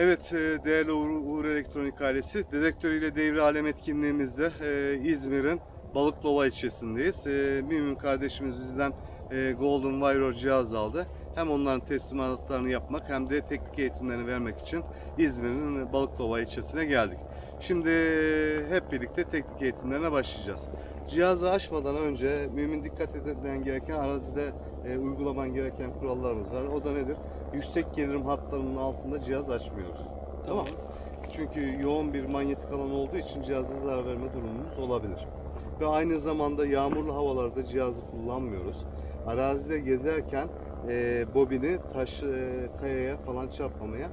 Evet e, değerli Uğur, Uğur Elektronik ailesi, dedektör ile devre alem etkinliğimizde e, İzmir'in Balıklova ilçesindeyiz. E, Mümin kardeşimiz bizden e, Golden Wire cihaz aldı. Hem onların teslimatlarını yapmak hem de teknik eğitimlerini vermek için İzmir'in Balıklova ilçesine geldik. Şimdi hep birlikte teknik eğitimlerine başlayacağız. Cihazı açmadan önce mümin dikkat etmen gereken arazide e, uygulaman gereken kurallarımız var. O da nedir? Yüksek gerilim hatlarının altında cihaz açmıyoruz. Tamam. Çünkü yoğun bir manyetik alan olduğu için cihaza zarar verme durumumuz olabilir. Ve aynı zamanda yağmurlu havalarda cihazı kullanmıyoruz. Arazide gezerken e, bobini taş, e, kayaya falan çarpmamaya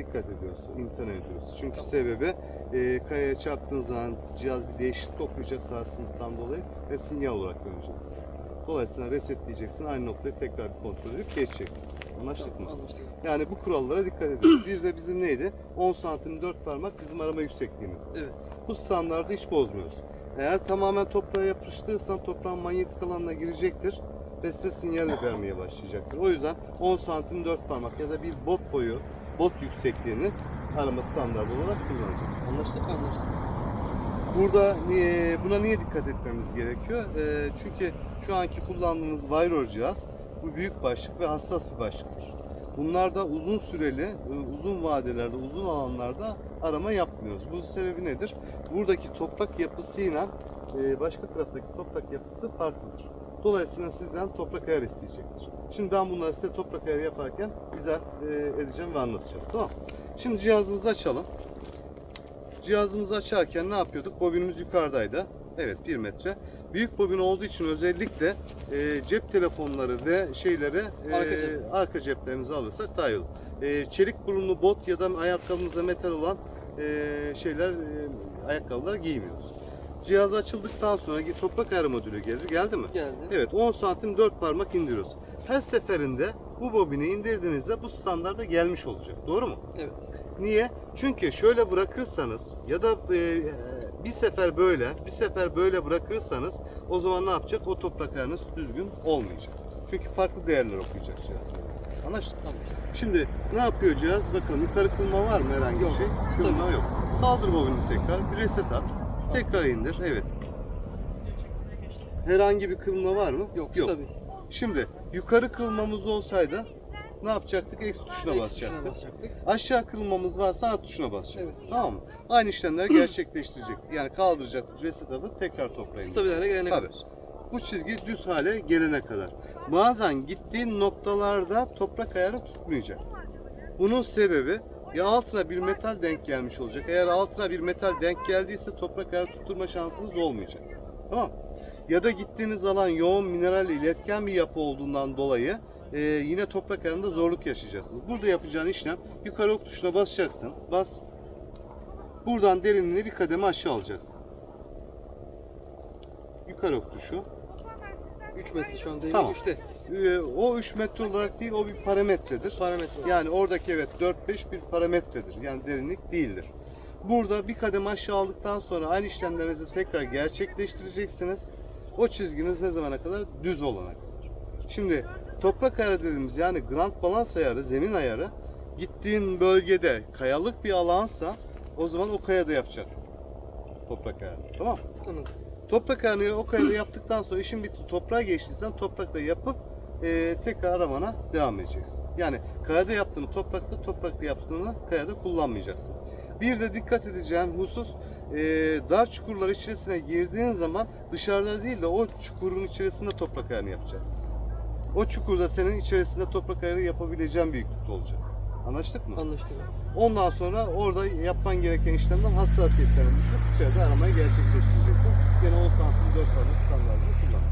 dikkat ediyoruz, imtina ediyoruz. Çünkü sebebi e, kayaya çarptığın zaman cihaz bir değişiklik okuyacak sarsıntıdan dolayı ve sinyal olarak döneceksin. Dolayısıyla resetleyeceksin, aynı noktayı tekrar bir kontrol edip geçeceksin. Anlaştık mı? Anlaştık. Yani bu kurallara dikkat ediyoruz. Bir de bizim neydi? 10 santim 4 parmak bizim arama yüksekliğimiz. Evet. Bu standardı hiç bozmuyoruz. Eğer tamamen toprağa yapıştırırsan toprağın manyetik alanına girecektir ve size sinyal vermeye başlayacaktır. O yüzden 10 santim 4 parmak ya da bir bot boyu, bot yüksekliğini arama standardı olarak kullanacağız. Anlaştık anlaştık. Burada niye, buna niye dikkat etmemiz gerekiyor? Ee, çünkü şu anki kullandığımız Vyror cihaz bu büyük başlık ve hassas bir başlıktır. Bunlarda uzun süreli, e, uzun vadelerde, uzun alanlarda arama yapmıyoruz. Bu sebebi nedir? Buradaki toprak yapısıyla e, başka taraftaki toprak yapısı farklıdır. Dolayısıyla sizden toprak ayar isteyecektir. Şimdi ben bunları size toprak ayarı yaparken izah e, edeceğim ve anlatacağım. Tamam. Şimdi cihazımızı açalım. Cihazımızı açarken ne yapıyorduk? Bobinimiz yukarıdaydı. Evet 1 metre. Büyük bobin olduğu için özellikle e, cep telefonları ve şeyleri e, Arka cep. arka ceplerimize alırsak daha iyi olur. E, çelik burunlu bot ya da ayakkabımızda metal olan e, şeyler, e, ayakkabılar giymiyoruz. Cihaz açıldıktan sonra toprak ayarı modülü gelir. Geldi mi? Geldi. Evet 10 santim 4 parmak indiriyoruz. Her seferinde bu bobini indirdiğinizde bu standarda gelmiş olacak. Doğru mu? Evet. Niye? Çünkü şöyle bırakırsanız ya da e, bir sefer böyle, bir sefer böyle bırakırsanız o zaman ne yapacak? O toprak ayarınız düzgün olmayacak. Çünkü farklı değerler okuyacak cihaz. Anlaştık? Anlaştık. Şimdi ne yapıyor cihaz? Bakalım yukarı kılma var mı herhangi Yok. bir şey? Kılma yok. Kaldır bobini tekrar. Bir reset at. Tekrar indir. Evet. Herhangi bir kılma var mı? Yok, Yok. tabii. Şimdi yukarı kılmamız olsaydı ne yapacaktık? Tuşuna Eksi tuşuna basacaktık. basacaktık. Aşağı kırılmamız varsa alt tuşuna basacak. Evet. Tamam mı? Aynı işlemleri gerçekleştirecek. Yani kaldıracak, reset atıp tekrar toprağa inecek. Stabil hale gelene Tabii. kadar. Bu çizgi düz hale gelene kadar. Bazen gittiğin noktalarda toprak ayarı tutmayacak. Bunun sebebi ya altına bir metal denk gelmiş olacak. Eğer altına bir metal denk geldiyse toprak ayarı tutturma şansınız olmayacak. Tamam mı? Ya da gittiğiniz alan yoğun mineral iletken bir yapı olduğundan dolayı e, yine toprak ayarında zorluk yaşayacaksınız. Burada yapacağın işlem yukarı ok tuşuna basacaksın. Bas. Buradan derinliğini bir kademe aşağı alacaksın. Yukarı ok tuşu. 3 metre şu an demir Tamam. 3'te. Ee, o 3 metre olarak değil o bir parametredir. Parametre. Yani oradaki evet 4-5 bir parametredir. Yani derinlik değildir. Burada bir kadem aşağı aldıktan sonra aynı işlemlerinizi tekrar gerçekleştireceksiniz. O çizginiz ne zamana kadar? Düz olana kadar. Şimdi toprak ayarı dediğimiz yani grant balans ayarı, zemin ayarı gittiğin bölgede kayalık bir alansa o zaman o kayada yapacaksın. Toprak ayarı. Tamam mı? Toprak ayarını o kayada yaptıktan sonra işin bitti. Toprağa geçtiysen toprakta yapıp e, tekrar aramana devam edeceksin. Yani kayada yaptığını toprakta, toprakta yaptığını kayada kullanmayacaksın. Bir de dikkat edeceğin husus e, dar çukurlar içerisine girdiğin zaman dışarıda değil de o çukurun içerisinde toprak ayarını yapacaksın. O çukurda senin içerisinde toprak ayarı yapabileceğin büyüklükte olacak. Anlaştık mı? Anlaştık. Ondan sonra orada yapman gereken işlemden hassasiyetlerini düşürüp içeride aramayı gerçekleştireceksin. Yine 10 santim 4 parmak standartını kullan.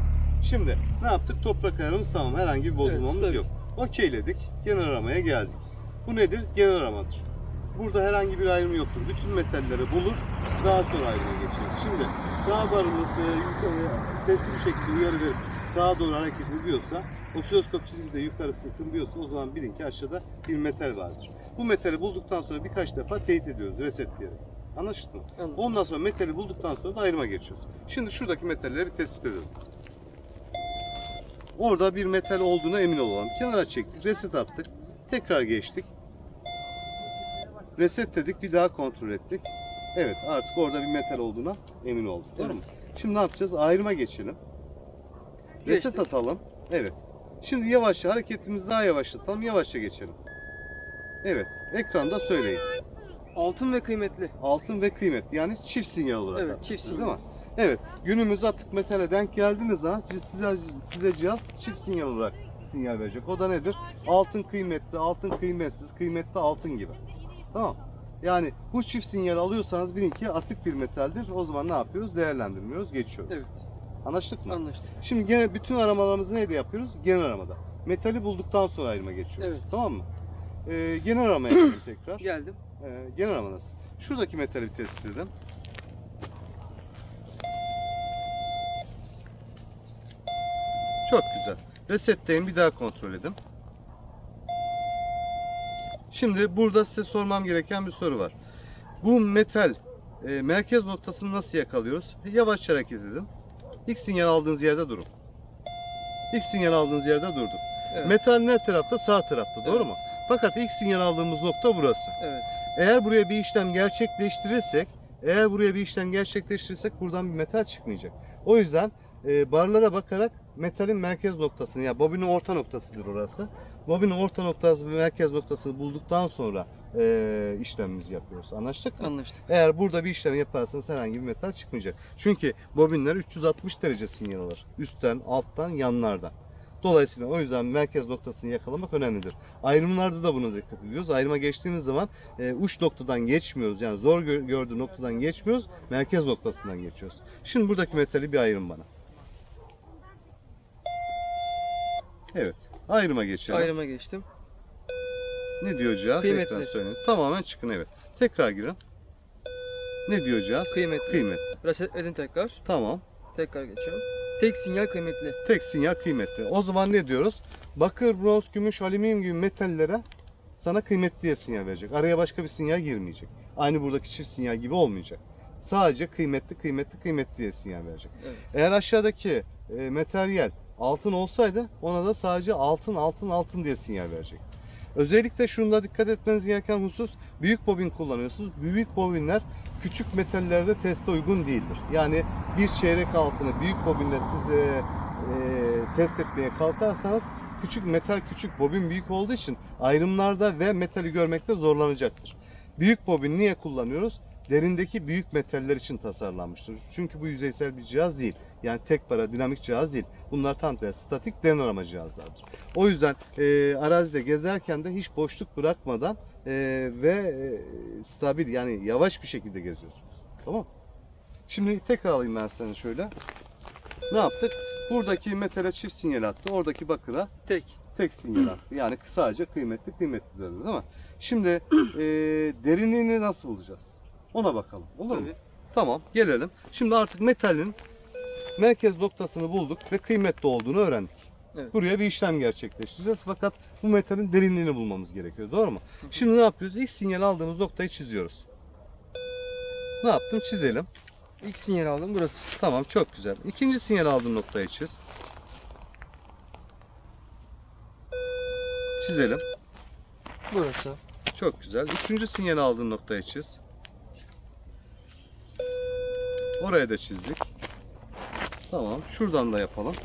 Şimdi ne yaptık? Toprak ayarımız tamam. Herhangi bir bozulmamız stabil. yok. Okeyledik. Genel aramaya geldik. Bu nedir? Genel aramadır. Burada herhangi bir ayrım yoktur. Bütün metalleri bulur. Daha sonra ayrıma geçeriz. Şimdi sağ barımız yukarı, sesli bir şekilde uyarı verip sağa doğru hareket ediyorsa, osiloskop çizgide yukarısı kırılıyorsa o zaman bilin ki aşağıda bir metal vardır. Bu metali bulduktan sonra birkaç defa teyit ediyoruz resetleyerek. Anlaşıldı mı? Anladım. Ondan sonra metali bulduktan sonra da ayrıma geçiyoruz. Şimdi şuradaki metalleri bir tespit edelim. Orada bir metal olduğuna emin olalım. Kenara çektik, reset attık. Tekrar geçtik. Resetledik, bir daha kontrol ettik. Evet, artık orada bir metal olduğuna emin olduk. Değil mi? Şimdi ne yapacağız? Ayrıma geçelim. Reset Geçtik. atalım. Evet. Şimdi yavaşça hareketimizi daha yavaşlatalım. Yavaşça geçelim. Evet. Ekranda söyleyin. Altın ve kıymetli. Altın ve kıymet. Yani çift sinyal olarak. Evet, çift Değil sinyal. mi? Evet. Günümüz atık metale denk geldiğiniz zaman size, size cihaz çift sinyal olarak sinyal verecek. O da nedir? Altın kıymetli, altın kıymetsiz, kıymetli altın gibi. Tamam. Yani bu çift sinyal alıyorsanız bilin ki atık bir metaldir. O zaman ne yapıyoruz? Değerlendirmiyoruz, geçiyoruz. Evet. Anlaştık mı? Anlaştık. Şimdi gene bütün aramalarımızı neyde yapıyoruz? Genel aramada. Metali bulduktan sonra ayrıma geçiyoruz. Evet. Tamam mı? Ee, genel aramaya gidelim tekrar. Geldim. Ee, genel arama nasıl? Şuradaki metali bir tespit edelim. Çok güzel. Resetleyin bir daha kontrol edin. Şimdi burada size sormam gereken bir soru var. Bu metal e, merkez noktasını nasıl yakalıyoruz? Yavaşça hareket edin. İlk sinyal aldığınız yerde durun. İlk sinyal aldığınız yerde durduk. Evet. Metal ne tarafta? Sağ tarafta. Doğru Evet. mu? Fakat ilk sinyal aldığımız nokta burası. Evet. Eğer buraya bir işlem gerçekleştirirsek, eğer buraya bir işlem gerçekleştirirsek buradan bir metal çıkmayacak. O yüzden e, barlara bakarak metalin merkez noktasını, yani bobinin orta noktasıdır orası. Bobinin orta noktası ve merkez noktasını bulduktan sonra e, işlemimizi yapıyoruz. Anlaştık mı? Anlaştık. Eğer burada bir işlem yaparsanız herhangi bir metal çıkmayacak. Çünkü bobinler 360 derece sinyal alır. Üstten, alttan, yanlardan. Dolayısıyla o yüzden merkez noktasını yakalamak önemlidir. Ayrımlarda da buna dikkat ediyoruz. Ayrıma geçtiğimiz zaman e, uç noktadan geçmiyoruz. Yani zor gö- gördüğü noktadan geçmiyoruz. Merkez noktasından geçiyoruz. Şimdi buradaki metali bir ayırın bana. Evet. Ayrıma geçelim. Ayrıma geçtim. Ne diyor cihaz? Kıymetli. Ekran söyleyin. Tamamen çıkın evet. Tekrar girin. Ne diyor cihaz? Kıymetli. Kıymet. Resetledim tekrar. Tamam. Tekrar geçiyorum. Tek sinyal kıymetli. Tek sinyal kıymetli. O zaman ne diyoruz? Bakır, bronz, gümüş, alüminyum gibi metallere sana kıymetli diye sinyal verecek. Araya başka bir sinyal girmeyecek. Aynı buradaki çift sinyal gibi olmayacak. Sadece kıymetli, kıymetli, kıymetli diye sinyal verecek. Evet. Eğer aşağıdaki e, materyal altın olsaydı ona da sadece altın, altın, altın diye sinyal verecek. Özellikle şunda dikkat etmeniz gereken husus büyük bobin kullanıyorsunuz. Büyük bobinler küçük metallerde teste uygun değildir. Yani bir çeyrek altını büyük bobinle siz e, e, test etmeye kalkarsanız küçük metal küçük bobin büyük olduğu için ayrımlarda ve metali görmekte zorlanacaktır. Büyük bobin niye kullanıyoruz? Derindeki büyük metaller için tasarlanmıştır. Çünkü bu yüzeysel bir cihaz değil. Yani tek para dinamik cihaz değil. Bunlar tam tersi statik derin arama cihazlardır. O yüzden e, arazide gezerken de hiç boşluk bırakmadan e, ve e, stabil yani yavaş bir şekilde geziyorsunuz. Tamam Şimdi tekrar alayım ben seni şöyle. Ne yaptık? Buradaki metale çift sinyal attı. Oradaki bakıra Tek. tek sinyal attı. Yani sadece kıymetli kıymetli dedi değil mi? Şimdi e, derinliğini nasıl bulacağız? Ona bakalım. Olur mu? Tabii. Tamam gelelim. Şimdi artık metalin merkez noktasını bulduk ve kıymetli olduğunu öğrendik. Evet. Buraya bir işlem gerçekleştireceğiz fakat bu metalin derinliğini bulmamız gerekiyor. Doğru mu? Şimdi ne yapıyoruz? İlk sinyal aldığımız noktayı çiziyoruz. Ne yaptım? Çizelim. İlk sinyal aldım burası. Tamam çok güzel. İkinci sinyal aldığım noktayı çiz. Çizelim. Burası. Çok güzel. Üçüncü sinyal aldığın noktayı çiz. Oraya da çizdik. Tamam. Şuradan da yapalım.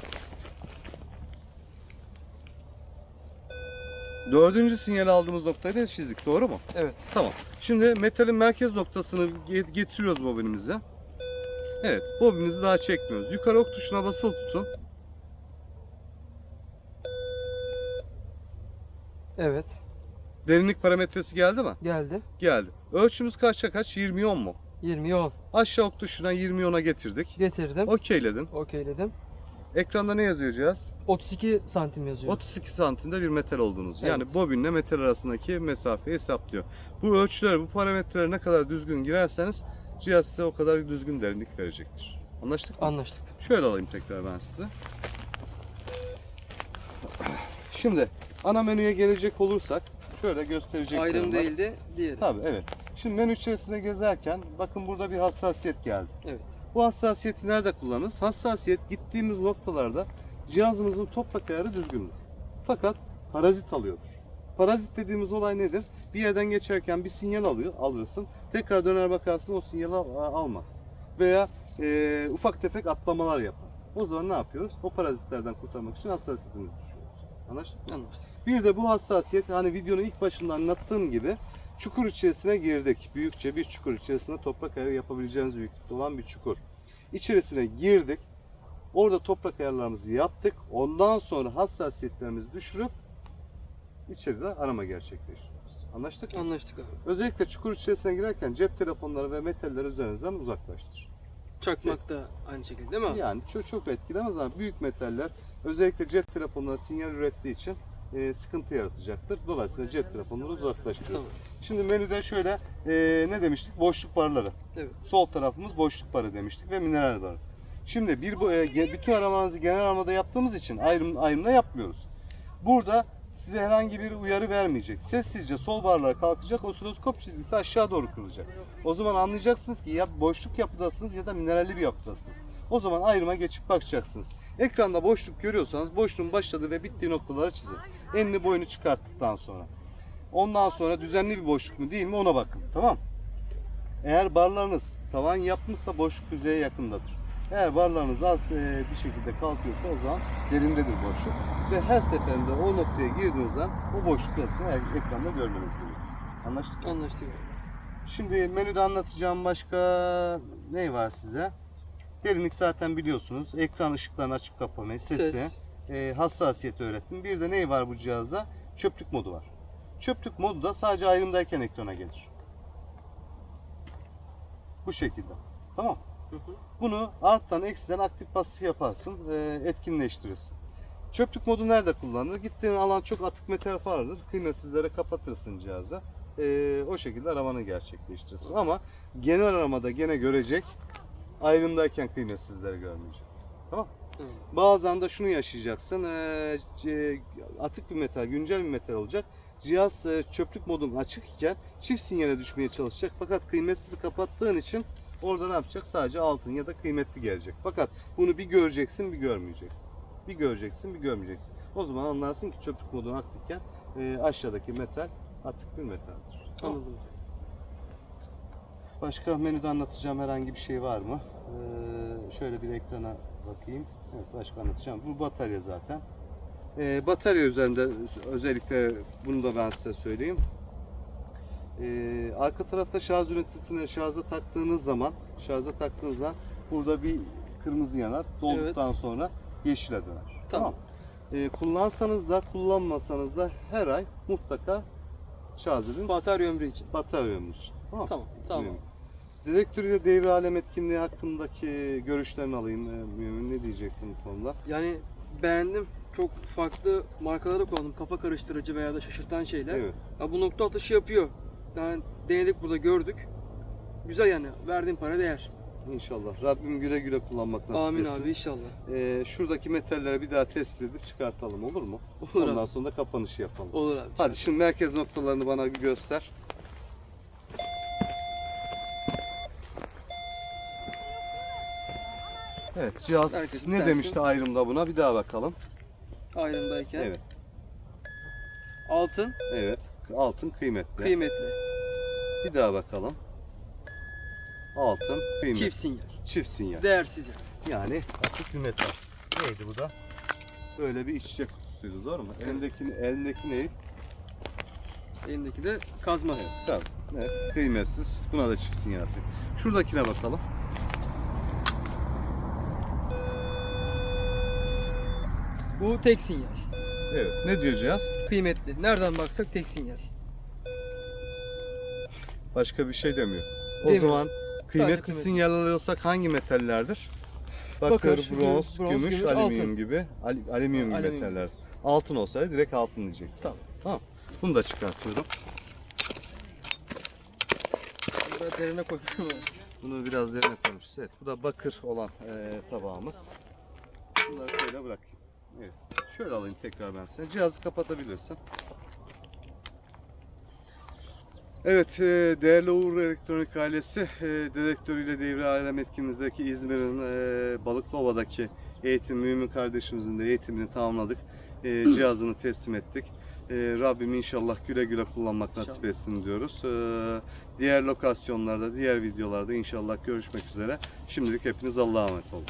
Dördüncü sinyal aldığımız noktayı da çizdik. Doğru mu? Evet. Tamam. Şimdi metalin merkez noktasını ge- getiriyoruz bobinimize. Evet. Bobinimizi daha çekmiyoruz. Yukarı ok tuşuna basılı tutun. Evet. Derinlik parametresi geldi mi? Geldi. Geldi. Ölçümüz kaçta kaç? 20 10 mu? 20 10. Aşağı ok tuşuna 20 10'a getirdik. Getirdim. Okeyledin. Okeyledim. Ekranda ne yazıyor cihaz? 32 santim yazıyor. 32 santimde bir metal olduğunuz. Evet. Yani bobinle metal arasındaki mesafeyi hesaplıyor. Bu ölçüler, bu parametreler ne kadar düzgün girerseniz cihaz size o kadar düzgün derinlik verecektir. Anlaştık mı? Anlaştık. Şöyle alayım tekrar ben size. Şimdi ana menüye gelecek olursak şöyle göstereceklerim Ayrım var. değildi. Diğeri. Tabii evet. Şimdi menü içerisinde gezerken bakın burada bir hassasiyet geldi. Evet. Bu hassasiyeti nerede kullanırız? Hassasiyet gittiğimiz noktalarda cihazımızın toprak ayarı düzgündür. Fakat parazit alıyordur. Parazit dediğimiz olay nedir? Bir yerden geçerken bir sinyal alıyor, alırsın. Tekrar döner bakarsın o sinyali al- almaz. Veya e, ufak tefek atlamalar yapar. O zaman ne yapıyoruz? O parazitlerden kurtarmak için hassasiyetimizi düşürüyoruz. Anlaştık mı? Anlaştık. Bir de bu hassasiyet hani videonun ilk başında anlattığım gibi çukur içerisine girdik. Büyükçe bir çukur içerisinde toprak ayarı yapabileceğimiz büyüklükte olan bir çukur. İçerisine girdik. Orada toprak ayarlarımızı yaptık. Ondan sonra hassasiyetlerimizi düşürüp içeride arama gerçekleştiriyoruz. Anlaştık mı? Anlaştık abi. Özellikle çukur içerisine girerken cep telefonları ve metalleri üzerinizden uzaklaştır. Çakmak da aynı şekilde değil mi? Yani çok, çok etkilemez ama büyük metaller özellikle cep telefonları sinyal ürettiği için e, sıkıntı yaratacaktır. Dolayısıyla cep telefonları uzaklaştırıyor. Tamam. Şimdi menüde şöyle e, ne demiştik? Boşluk barları. Evet. Sol tarafımız boşluk barı demiştik ve mineral barı. Şimdi bir bu e, bütün aramanızı genel aramada yaptığımız için ayrım ayrımla yapmıyoruz. Burada size herhangi bir uyarı vermeyecek. Sessizce sol barlara kalkacak, osiloskop çizgisi aşağı doğru kırılacak. O zaman anlayacaksınız ki ya boşluk yapıdasınız ya da mineralli bir yapıdasınız. O zaman ayrıma geçip bakacaksınız. Ekranda boşluk görüyorsanız boşluğun başladığı ve bittiği noktaları çizin. Enini boyunu çıkarttıktan sonra. Ondan sonra düzenli bir boşluk mu değil mi ona bakın. Tamam Eğer barlarınız tavan yapmışsa boşluk yüzeye yakındadır. Eğer barlarınız az e, bir şekilde kalkıyorsa o zaman derindedir boşluk. Ve her seferinde o noktaya girdiğiniz zaman o boşluk yazısını ek- ekranda görmeniz gerekiyor. Anlaştık mı? Anlaştık. Şimdi menüde anlatacağım başka ne var size? Derinlik zaten biliyorsunuz. Ekran ışıklarını açıp kapamayı, sesi, Ses. e, hassasiyeti öğrettim. Bir de ne var bu cihazda? Çöplük modu var. Çöplük modu da sadece ayrımdayken ekrana gelir. Bu şekilde. Tamam. Hı hı. Bunu arttan eksiden aktif pasif yaparsın, e, etkinleştirirsin. Çöplük modu nerede kullanılır? Gittiğin alan çok atık metal vardır. Kıymetsizlere kapatırsın cihazı. E, o şekilde aramanı gerçekleştirirsin. Ama genel aramada gene görecek, ayrımdayken kıymetsizleri görmeyecek. Tamam. Bazen de şunu yaşayacaksın. c- atık bir metal, güncel bir metal olacak. Cihaz eee, çöplük modun açık iken çift sinyale düşmeye çalışacak. Fakat kıymetsizi kapattığın için orada ne yapacak? Sadece altın ya da kıymetli gelecek. Fakat bunu bir göreceksin, bir görmeyeceksin. Bir göreceksin, bir görmeyeceksin. O zaman anlarsın ki çöplük modun aktifken eee, aşağıdaki metal atık bir metaldir. Anladım. Başka menüde anlatacağım herhangi bir şey var mı? Ee, şöyle bir ekrana bakayım. Evet başka anlatacağım. Bu batarya zaten. Ee, batarya üzerinde özellikle bunu da ben size söyleyeyim. Ee, arka tarafta şarj ünitesine şarja taktığınız zaman şarja taktığınız zaman burada bir kırmızı yanar. Dolduktan sonra yeşile döner. Tamam. Ee, kullansanız da kullanmasanız da her ay mutlaka şarj edin. Batarya ömrü için. Batarya ömrü için. Tamam. Tamam. Tamam. Mühim. Dedektör ile devre alem etkinliği hakkındaki görüşlerini alayım. Mümin ne diyeceksin bu konuda? Yani beğendim. Çok farklı markaları kullandım. Kafa karıştırıcı veya da şaşırtan şeyler. Evet. Ya bu nokta atışı yapıyor. Yani denedik burada gördük. Güzel yani. Verdiğin para değer. İnşallah. Rabbim güle güle kullanmak nasip Amin etsin. abi inşallah. Ee, şuradaki metalleri bir daha tespit edip çıkartalım olur mu? Olur Ondan abi. sonra da kapanışı yapalım. Olur abi. Hadi şimdi merkez noktalarını bana bir göster. Evet cihaz Herkesin ne tersi. demişti ayrımda buna bir daha bakalım. Ayrımdayken. Evet. Altın Evet. Altın kıymetli. kıymetli. Bir daha bakalım. Altın kıymetli. Çift sinyal. Çift sinyal. Değersiz yani. Yani atık bir metal. Neydi bu da? Böyle bir içecek kutusuydu doğru mu? Evet. Elindeki, elindeki neydi? Elimdeki de kazma. Evet, gaz. Evet, kıymetsiz. Buna da çift sinyal atıyor. Şuradakine bakalım. Bu tek sinyal. Evet. Ne diyor cihaz? Kıymetli. Nereden baksak tek sinyal. Başka bir şey demiyor. O Demiyor. zaman kıymetli kıymetli. sinyal alıyorsak hangi metallerdir? Bakır, Bakır, bronz, bronz, gümüş, gümüş, alüminyum altın. gibi al- alüminyum gibi Alüminyum. metaller. Altın olsaydı direkt altın diyecek. Tamam. Tamam. Bunu da çıkartıyorum. Burada derine abi. Bunu biraz yerine koymuşuz. Evet, bu da bakır olan eee, tabağımız. Bunları şöyle bırakayım. Evet. Şöyle alayım tekrar ben size. Cihazı kapatabilirsin. Evet, eee, değerli Uğur Elektronik ailesi, eee, dedektörüyle devre alem etkinliğimizdeki İzmir'in eee Balıklıova'daki eğitim, Mümin kardeşimizin de eğitimini tamamladık. Cihazını teslim ettik. E, Rabbim inşallah güle güle kullanmak nasip etsin diyoruz. E, diğer lokasyonlarda, diğer videolarda inşallah görüşmek üzere. Şimdilik hepiniz Allah'a emanet olun.